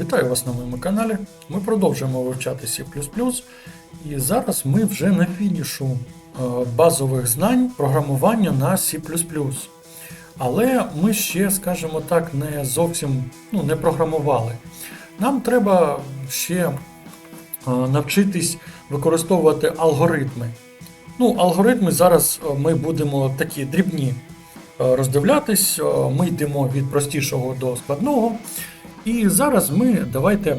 Вітаю вас на моєму каналі. Ми продовжуємо вивчати C. І зараз ми вже на фінішу е, базових знань програмування на C. Але ми ще, скажімо так, не зовсім ну, не програмували. Нам треба ще е, навчитись використовувати алгоритми. Ну, алгоритми зараз е, ми будемо такі дрібні роздивлятись. Ми йдемо від простішого до складного. І зараз ми давайте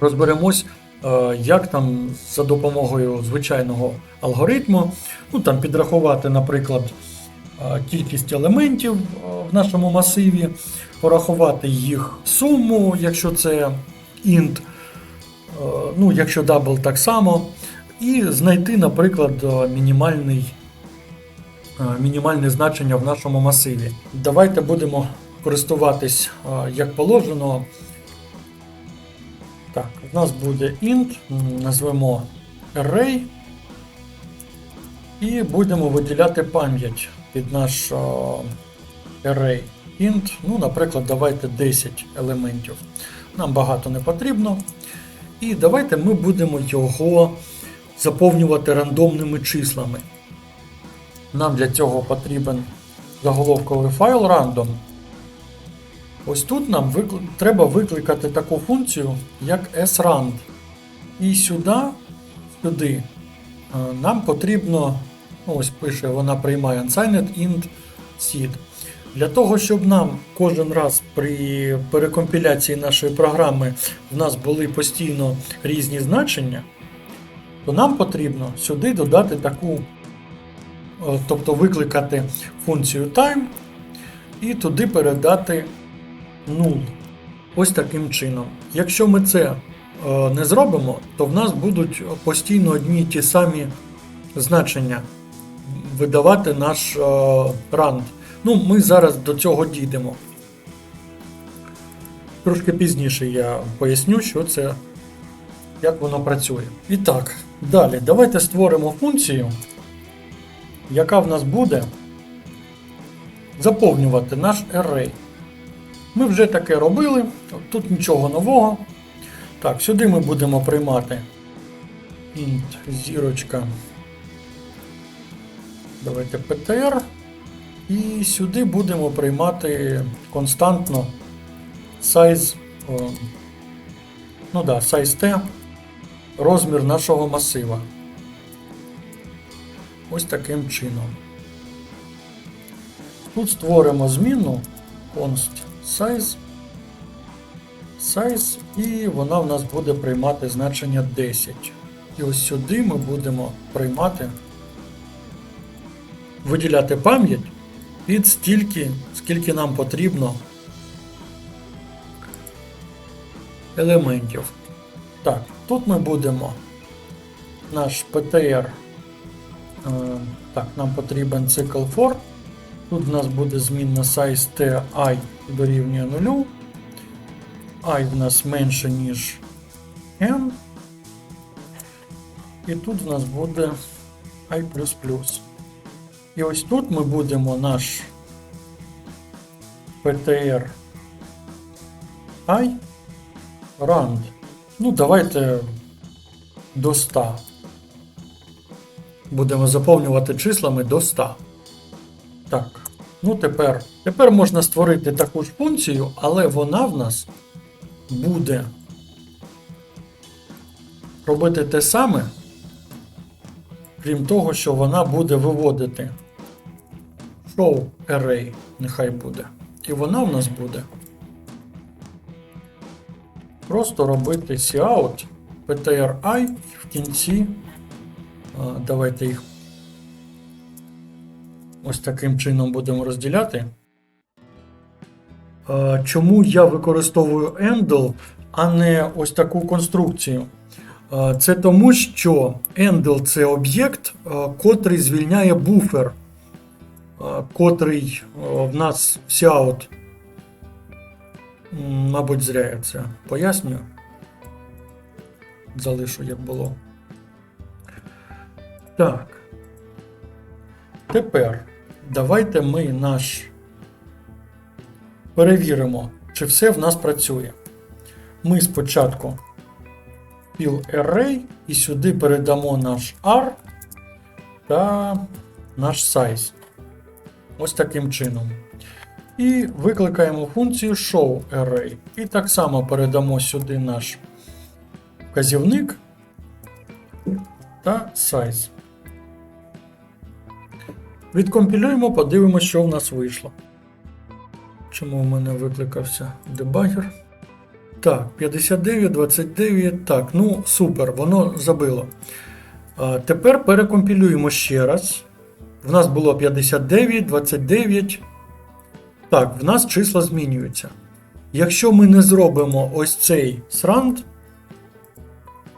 розберемось, е, як там за допомогою звичайного алгоритму ну, там, підрахувати, наприклад, е, кількість елементів е, в нашому масиві, порахувати їх суму, якщо це int, ну, якщо double так само, і знайти, наприклад, мінімальний, мінімальне значення в нашому масиві. Давайте будемо користуватись е, як положено. Так, у нас буде int, назвемо array, і будемо виділяти пам'ять під наш е, array int. Ну, наприклад, давайте 10 елементів. Нам багато не потрібно. І давайте ми будемо його заповнювати рандомними числами. Нам для цього потрібен заголовковий файл random. Ось тут нам викли... треба викликати таку функцію, як srand. І сюди, сюди е, нам потрібно, ну, ось пише, вона приймає unsigned int seed. Для того, щоб нам кожен раз при перекомпіляції нашої програми в нас були постійно різні значення, то нам потрібно сюди додати таку, е, тобто викликати функцію time і туди передати 0. Ось таким чином. Якщо ми це е, не зробимо, то в нас будуть постійно одні ті самі значення видавати наш е, ранд. Ну, ми зараз до цього дійдемо. Трошки пізніше я поясню, що це, як воно працює. І так, далі, давайте створимо функцію, яка в нас буде заповнювати наш array. Ми вже таке робили, тут нічого нового. Так, сюди ми будемо приймати int зірочка. Давайте PTR. І сюди будемо приймати константно size, ну да, size T, розмір нашого масива. Ось таким чином. Тут створимо змінну const size, size, і вона в нас буде приймати значення 10. І ось сюди ми будемо приймати, виділяти пам'ять під стільки, скільки нам потрібно елементів. Так, тут ми будемо наш PTR. е, Так, нам потрібен цикл for. Тут в нас буде змінна size t i дорівнює 0. i в нас менше, ніж n. І тут в нас буде i. І ось тут ми будемо наш PTR i rand. Ну, давайте до 100. Будемо заповнювати числами до 100. Так, ну тепер. Тепер можна створити таку ж функцію, але вона в нас буде робити те саме, крім того, що вона буде виводити show array, нехай буде. І вона в нас буде просто робити cout ptri в кінці. Давайте їх ось таким чином будемо розділяти. Чому я використовую handle, а не ось таку конструкцію? Це тому, що handle це об'єкт, котрий звільняє буфер, котрий в нас. М, Мабуть, зря я це пояснюю. Залишу, як було. Так. Тепер давайте ми наш перевіримо, чи все в нас працює. ми спочатку піл array і сюди передамо наш R та наш size. Ось таким чином. І викликаємо функцію showArray. І так само передамо сюди наш вказівник та size. Відкомпілюємо, подивимося, що в нас вийшло. Чому в мене викликався дебагер? Так, 59, 29. Так, ну супер, воно забило. А, тепер перекомпілюємо ще раз. В нас було 59, 29. Так, в нас числа змінюються. Якщо ми не зробимо ось цей сранд,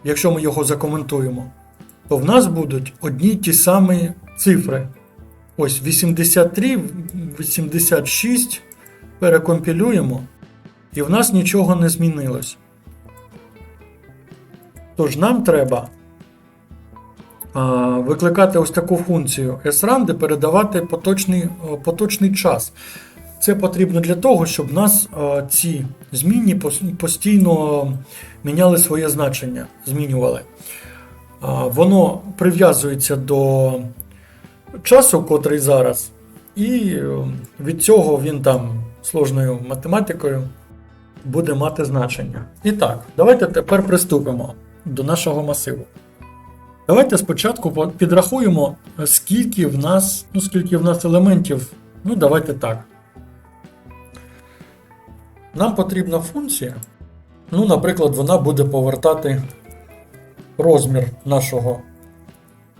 якщо ми його закоментуємо, то в нас будуть одні ті самі цифри. Ось 83, 86. Перекомпілюємо, і в нас нічого не змінилось. Тож нам треба а, викликати ось таку функцію srun, де передавати поточний, о, поточний час. Це потрібно для того, щоб в нас а, ці змінні пос- постійно міняли своє значення, змінювали. А, воно прив'язується до часу, котрий зараз, і е, від цього він там сложною математикою буде мати значення. І так, давайте тепер приступимо до нашого масиву. Давайте спочатку підрахуємо, скільки в нас, ну, скільки в нас елементів. Ну, давайте так. Нам потрібна функція. Ну, наприклад, вона буде повертати розмір нашого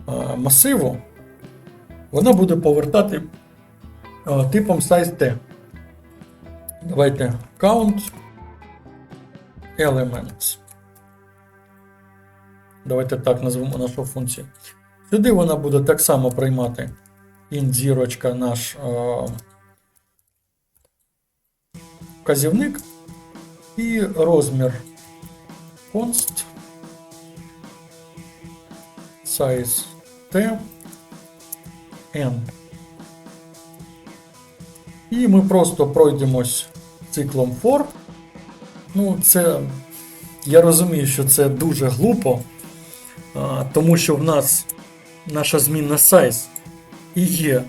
а, масиву. Вона буде повертати а, типом size t. Давайте count elements. Давайте так назвемо нашу функцію. Сюди вона буде так само приймати int наш а, вказівник і розмір const size t n. І ми просто пройдемось циклом for. Ну, це. Я розумію, що це дуже глупо, тому що в нас наша змінна size і є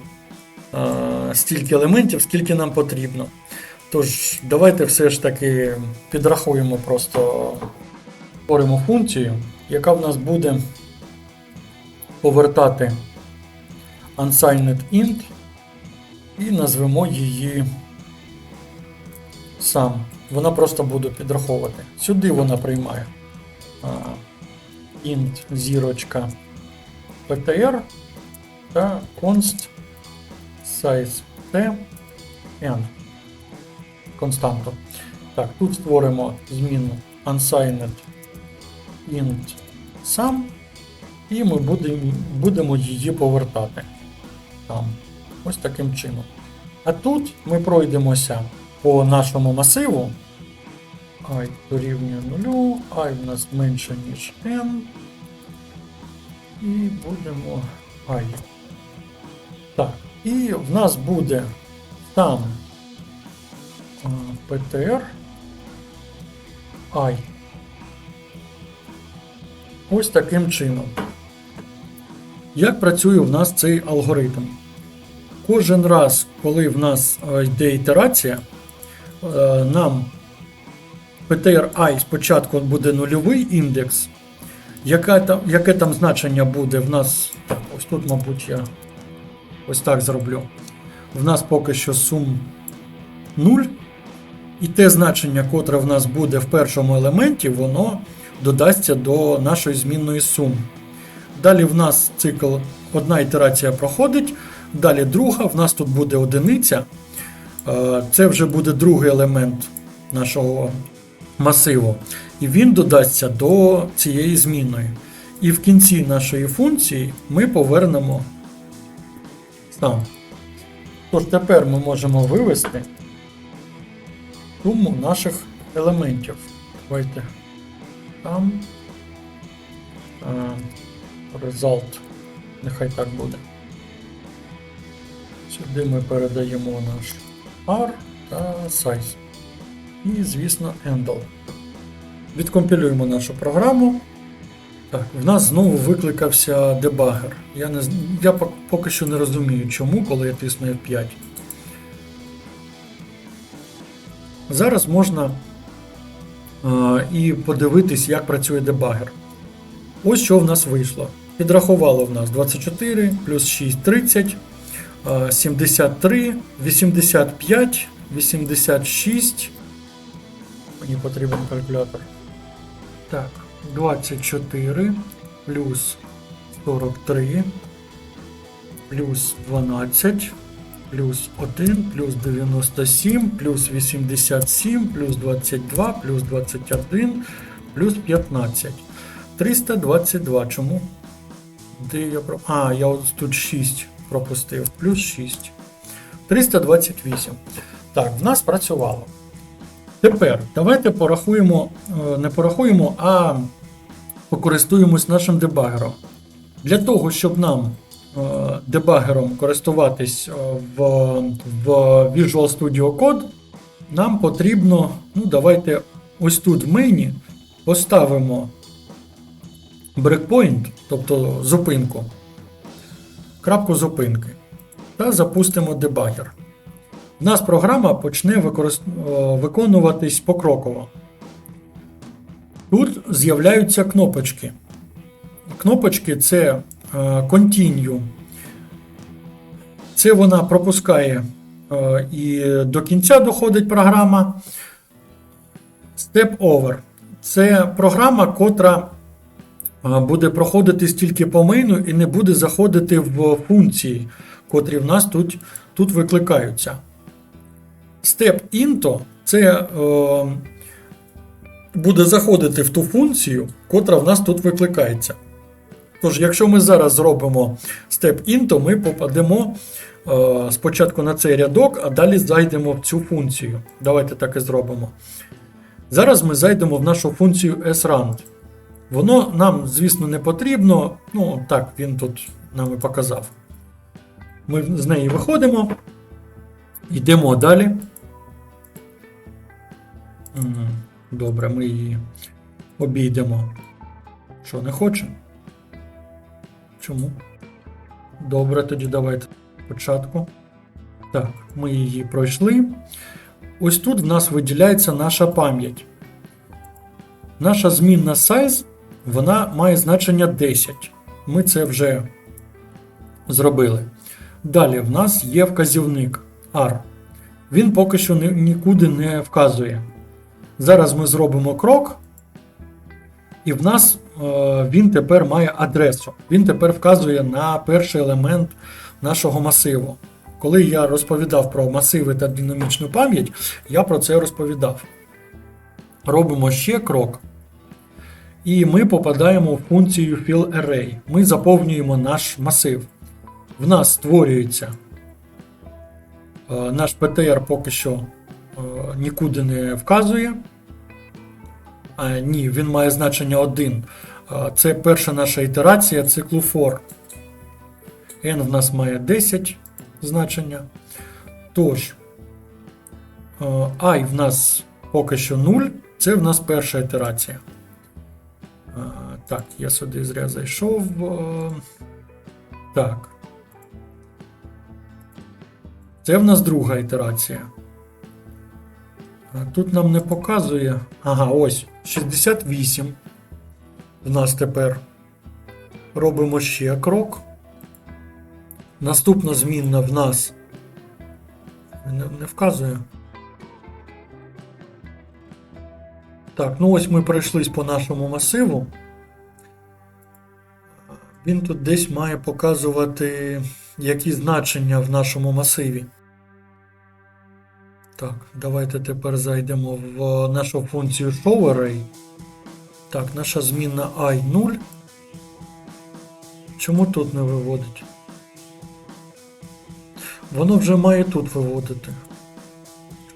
стільки елементів, скільки нам потрібно. Тож, давайте все ж таки підрахуємо просто створимо функцію, яка в нас буде повертати unsigned int і назвемо її сам. Вона просто буде підраховувати. Сюди вона приймає int зірочка ptr та const size t n константу. Так, тут створимо зміну unsigned int сам, і ми будемо її повертати там. Ось таким чином. А тут ми пройдемося по нашому масиву. i дорівнює 0, i в нас менше, ніж n. І будемо i. Так, і в нас буде там ptr i. Ось таким чином. Як працює в нас цей алгоритм? Кожен раз, коли в нас е, йде ітерація, е, нам PTRI спочатку буде нульовий індекс. Яке там, яке там значення буде в нас. Ось тут, мабуть, я ось так зроблю. В нас поки що сум 0. І те значення, котре в нас буде в першому елементі, воно додасться до нашої змінної сум. Далі в нас цикл одна ітерація проходить, далі друга, в нас тут буде одиниця. Е, Це вже буде другий елемент нашого масиву. І він додасться до цієї змінної. І в кінці нашої функції ми повернемо сам. Тож тепер ми можемо вивести суму наших елементів. Давайте там. А, Result. Нехай так буде. Сюди ми передаємо наш R та size. І, звісно, handle. Відкомпілюємо нашу програму. Так, в нас знову викликався дебагер. Я, не, я поки що не розумію, чому, коли я тисну F5. Зараз можна е, і подивитись, як працює дебагер. Ось що в нас вийшло. Підрахувало в нас 24 плюс 6 30, е, 73, 85, 86. Мені потрібен калькулятор. Так, 24 плюс 43 плюс 12 плюс 1 плюс 97 плюс 87 плюс 22 плюс 21 плюс 15. 322. Чому? Де я про. А, я тут 6 пропустив. Плюс 6. 328. Так, в нас працювало. Тепер давайте порахуємо, е, не порахуємо, а покористуємось нашим дебагером. Для того, щоб нам е, дебагером користуватись е, в, в Visual Studio Code, нам потрібно, ну давайте ось тут в мені поставимо брекпоінт, тобто зупинку, крапку зупинки, та запустимо дебагер. У нас програма почне використ... виконуватись покроково. Тут з'являються кнопочки. Кнопочки це е, Continue. Це вона пропускає е, і до кінця доходить програма. Step Over. Це програма, котра буде проходити тільки по мейну і не буде заходити в функції, котрі в нас тут, тут викликаються. Step Into це е, буде заходити в ту функцію, котра в нас тут викликається. Тож, якщо ми зараз зробимо Step Into, ми попадемо е, спочатку на цей рядок, а далі зайдемо в цю функцію. Давайте так і зробимо. Зараз ми зайдемо в нашу функцію sRound. Воно нам, звісно, не потрібно. Ну, так, він тут нам і показав. Ми з неї виходимо. Йдемо далі. Добре, ми її обійдемо. Що, не хоче? Чому? Добре, тоді давайте спочатку. Так, ми її пройшли. Ось тут в нас виділяється наша пам'ять. Наша змінна size, вона має значення 10. Ми це вже зробили. Далі в нас є вказівник R. Він поки що нікуди не вказує. Зараз ми зробимо крок, і в нас е, він тепер має адресу. Він тепер вказує на перший елемент нашого масиву. Коли я розповідав про масиви та динамічну пам'ять, я про це розповідав. Робимо ще крок. І ми попадаємо в функцію fill array. Ми заповнюємо наш масив. В нас створюється е, наш PTR поки що е, нікуди не вказує. А, ні, він має значення 1. Е, Це перша наша ітерація циклу for. n в нас має 10 значення. Тож, i в нас поки що 0. Це в нас перша ітерація. Так, я сюди зря зайшов. Так. Це в нас друга ітерація. Тут нам не показує. Ага, ось 68. В нас тепер робимо ще крок. Наступна змінна в нас не, не вказує. Так, ну ось ми пройшлись по нашому масиву. Він тут десь має показувати які значення в нашому масиві. Так, давайте тепер зайдемо в нашу функцію showArray. Так, наша змінна i 0. Чому тут не виводить? Воно вже має тут виводити.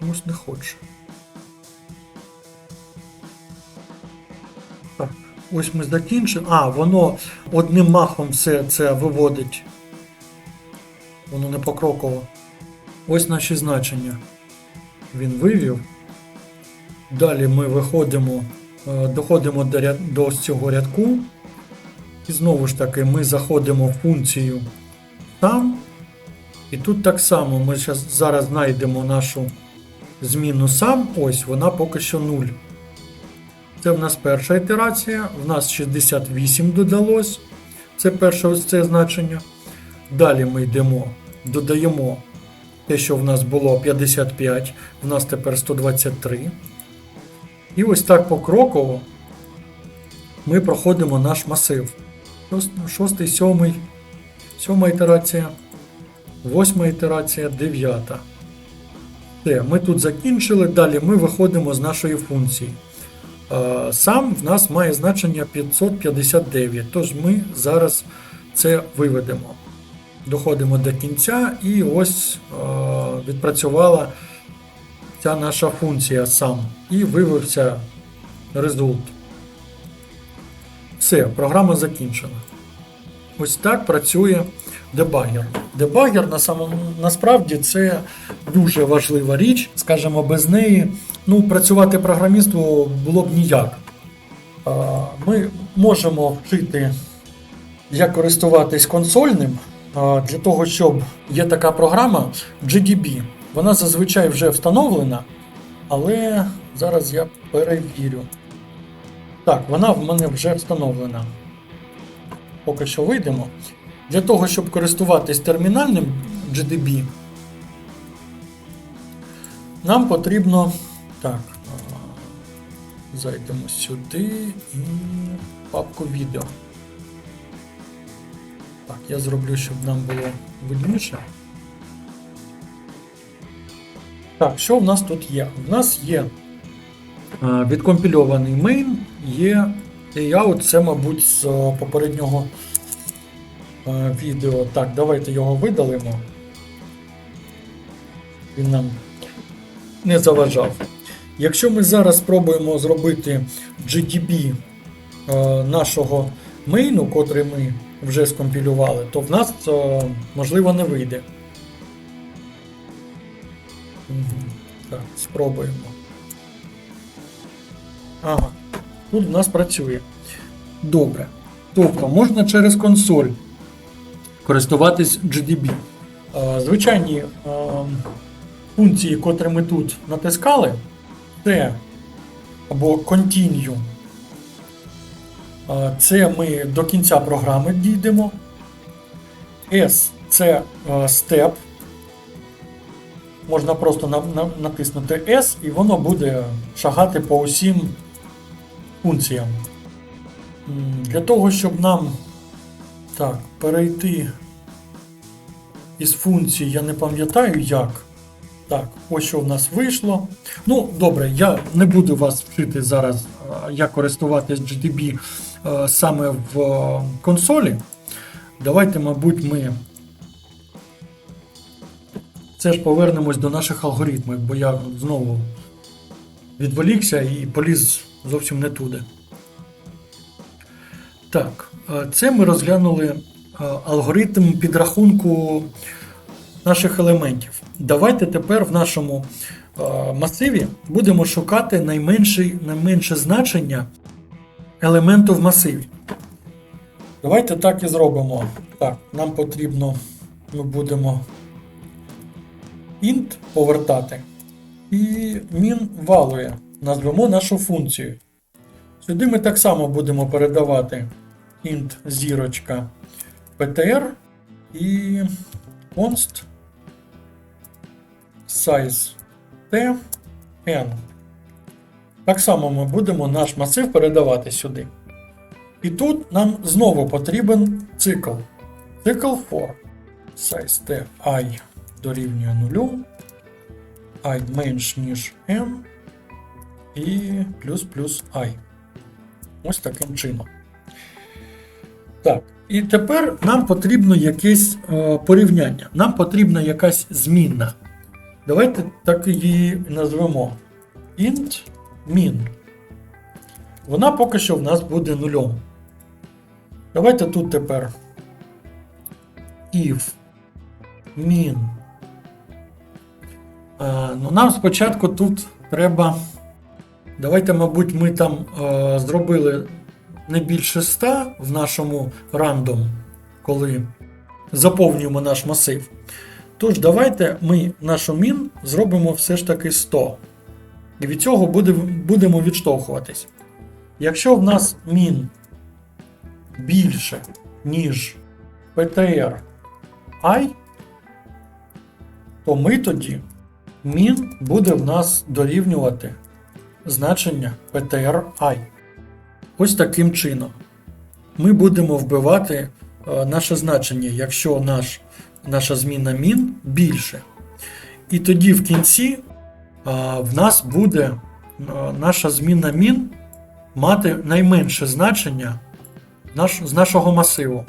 Чомусь не хоче. Ось ми закінчимо. А, воно одним махом все це виводить. Воно не покроково. Ось наші значення. Він вивів. Далі ми виходимо е, доходимо до, цього рядку. І знову ж таки ми заходимо в функцію там. І тут так само ми зараз знайдемо нашу зміну сам. Ось вона поки що 0. Це в нас перша ітерація. В нас 68 додалось. Це перше ось це значення. Далі ми йдемо, додаємо те, що в нас було 55, в нас тепер 123. І ось так покроково ми проходимо наш масив. Шост- Шостий, сьомий, сьома ітерація, восьма ітерація, дев'ята. Все, ми тут закінчили. Далі ми виходимо з нашої функції. Е, Сам в нас має значення 559, тож ми зараз це виведемо. Доходимо до кінця, і ось е, відпрацювала ця наша функція сам. І вивівся результат. Все, програма закінчена. Ось так працює дебагер. Дебагер на самому, насправді це дуже важлива річ. Скажімо, без неї ну, працювати програмісту було б ніяк. Ми можемо вчити, як користуватись консольним. Для того, щоб є така програма GDB. Вона зазвичай вже встановлена, але зараз я перевірю. Так, вона в мене вже встановлена. Поки що вийдемо. Для того, щоб користуватись термінальним GDB, нам потрібно. Так, зайдемо сюди і папку відео. Так, я зроблю, щоб нам було видніше. Так, що в нас тут є? В нас є відкомпільований main, є layout, це, мабуть, з попереднього відео. Так, давайте його видалимо. Він нам не заважав. Якщо ми зараз спробуємо зробити GDB е, нашого мейну, котрий ми вже скомпілювали, то в нас е, можливо не вийде. Так, спробуємо. Ага, тут в нас працює. Добре. Тобто можна через консоль користуватись GDB. Е, Звичайні е, функції, котрі ми тут натискали, це або Continue. Е, Це ми до кінця програми дійдемо. S це Step. Можна просто на- на- натиснути S і воно буде шагати по усім функціям. Для того, щоб нам так, перейти із функції, я не пам'ятаю як. Так, ось що в нас вийшло. Ну, добре, я не буду вас вчити зараз, як користуватись GDB е, саме в е, консолі. Давайте, мабуть, ми все ж повернемось до наших алгоритмів, бо я знову відволікся і поліз зовсім не туди. Так, е, це ми розглянули е, алгоритм підрахунку наших елементів. Давайте тепер в нашому е, масиві будемо шукати найменший, найменше значення елементу в масиві. Давайте так і зробимо. Так, нам потрібно, ми будемо int повертати і min валує. Назвемо нашу функцію. Сюди ми так само будемо передавати int зірочка ptr і const size t n. Так само ми будемо наш масив передавати сюди. І тут нам знову потрібен цикл. Цикл for size t i дорівнює 0, i менш ніж n і плюс плюс i. Ось таким чином. Так, і тепер нам потрібно якесь е, порівняння. Нам потрібна якась змінна. Давайте так її назвемо int min. Вона поки що в нас буде нульом. Давайте тут тепер if min. Е, ну, нам спочатку тут треба. Давайте, мабуть, ми там е, зробили не більше 100 в нашому рандом, коли заповнюємо наш масив. Тож, давайте ми нашу мін зробимо все ж таки 100. І від цього буде, будемо відштовхуватись. Якщо в нас мін більше, ніж PTR I, то ми тоді мін буде в нас дорівнювати значення PTR I. Ось таким чином. Ми будемо вбивати е, наше значення, якщо наш, наша зміна мін більше. І тоді в кінці е, в нас буде е, наша зміна мін мати найменше значення з нашого масиву.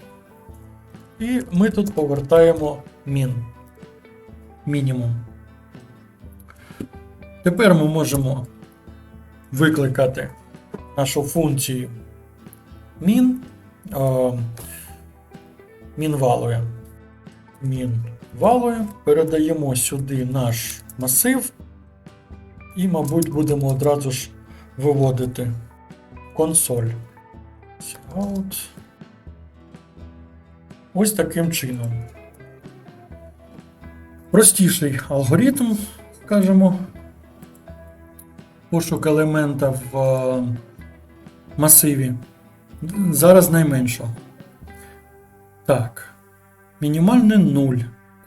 І ми тут повертаємо мін. Мінімум. Тепер ми можемо викликати нашу функцію min е, мінвалує. Мінвалує. Передаємо сюди наш масив. І, мабуть, будемо одразу ж виводити консоль. Out. Ось таким чином. Простіший алгоритм, скажімо, пошук елемента в е, масиві. Зараз найменшого. Так. Мінімальне 0.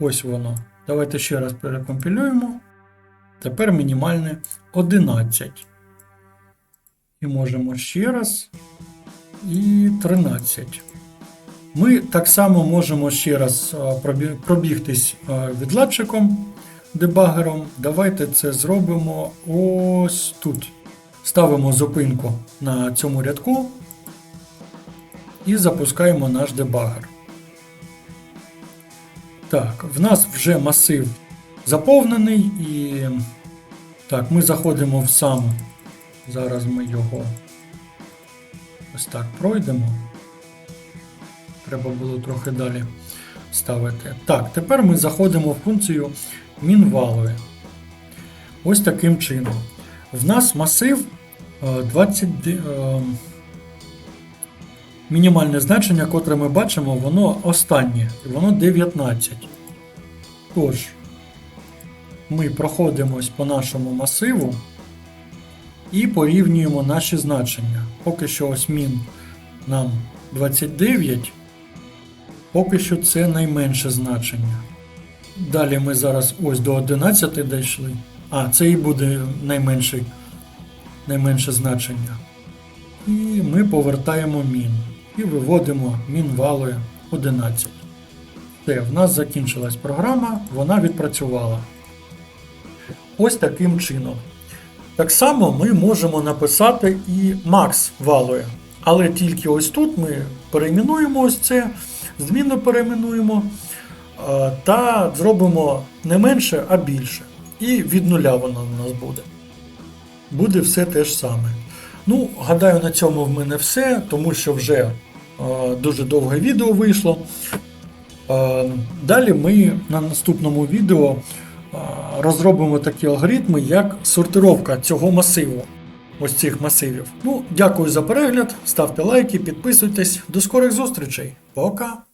Ось воно. Давайте ще раз перекомпілюємо. Тепер мінімальне 11. І можемо ще раз. І 13. Ми так само можемо ще раз пробігтись відладчиком, дебагером. Давайте це зробимо ось тут. Ставимо зупинку на цьому рядку і запускаємо наш дебагер. Так, в нас вже масив заповнений і так, ми заходимо в сам. Зараз ми його ось так пройдемо. Треба було трохи далі ставити. Так, тепер ми заходимо в функцію мінвалує. Ось таким чином. В нас масив 20. е, Мінімальне значення, котре ми бачимо, воно останнє, воно 19. Тож, ми проходимось по нашому масиву і порівнюємо наші значення. Поки що ось мін нам 29, поки що це найменше значення. Далі ми зараз ось до 11 дійшли. А, це і буде найменший, найменше значення. І ми повертаємо мін. І виводимо мін валою 11. Все, в нас закінчилась програма, вона відпрацювала. Ось таким чином. Так само ми можемо написати і Max валує. Але тільки ось тут ми перейменуємо ось це, зміну перейменуємо та зробимо не менше, а більше. І від нуля воно у нас буде. Буде все те ж саме. Ну, гадаю, на цьому в мене все, тому що вже е, дуже довге відео вийшло. Е, далі ми на наступному відео е, розробимо такі алгоритми, як сортировка цього масиву. Ось цих масивів. Ну, дякую за перегляд, ставте лайки, підписуйтесь. До скорих зустрічей. Пока!